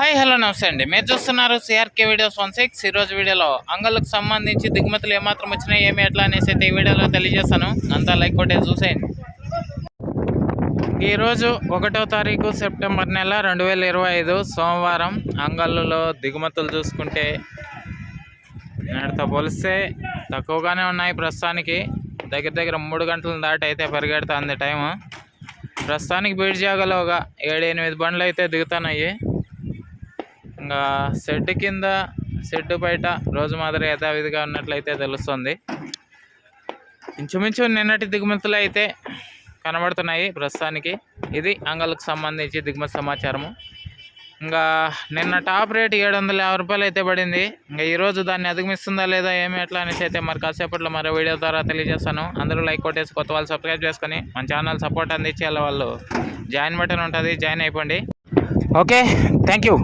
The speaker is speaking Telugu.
హాయ్ హలో నమస్తే అండి. మీరు చూస్తున్నారు సిఆర్కే వీడియోస్ వన్ సిక్స్ ఈరోజు వీడియోలో అంగళ్ళకు సంబంధించి దిగుమతులు ఏమాత్రం వచ్చినాయి ఏమి ఎట్లా అనేసి అయితే ఈ వీడియోలో తెలియజేస్తాను. అంతా లైక్ కొట్టే చూసేయండి. ఈరోజు ఒకటో తారీఖు సెప్టెంబర్ నెల రెండు వేల ఇరవై ఐదు సోమవారం. అంగళ్ళలో దిగుమతులు చూసుకుంటే నేటితో పోలిస్తే తక్కువగానే ఉన్నాయి ప్రస్తుతానికి. దగ్గర దగ్గర మూడు గంటల దాటి అయితే పరిగెడుతుంది టైము. ప్రస్తుతానికి బీడ్జాగలో ఒక ఏడు ఎనిమిది బండ్లు అయితే దిగుతున్నాయి. ఇంకా షెడ్ కింద షెడ్ బయట రోజు మాదిరి యథావిధిగా ఉన్నట్లయితే తెలుస్తుంది. ఇంచుమించు నిన్నటి దిగుమతులు అయితే కనబడుతున్నాయి ప్రస్తుతానికి. ఇది అంగళ్ళకు సంబంధించి దిగుమతి సమాచారము. ఇంకా నిన్న టాప్ రేట్ ఏడు వందల యాభై రూపాయలు అయితే పడింది. ఇంకా ఈరోజు దాన్ని అధిగమిస్తుందా లేదా ఏమి ఎట్లా అనేసి అయితే మరి కాసేపట్లో మరో వీడియో ద్వారా తెలియజేస్తాను. అందరూ లైక్ కొట్టేసి కొత్త వాళ్ళు సబ్స్క్రైబ్ చేసుకొని మన ఛానల్ సపోర్ట్ అందించేలా వాళ్ళు జాయిన్ బటన్ ఉంటుంది జాయిన్ అయిపోండి. Okay thank you.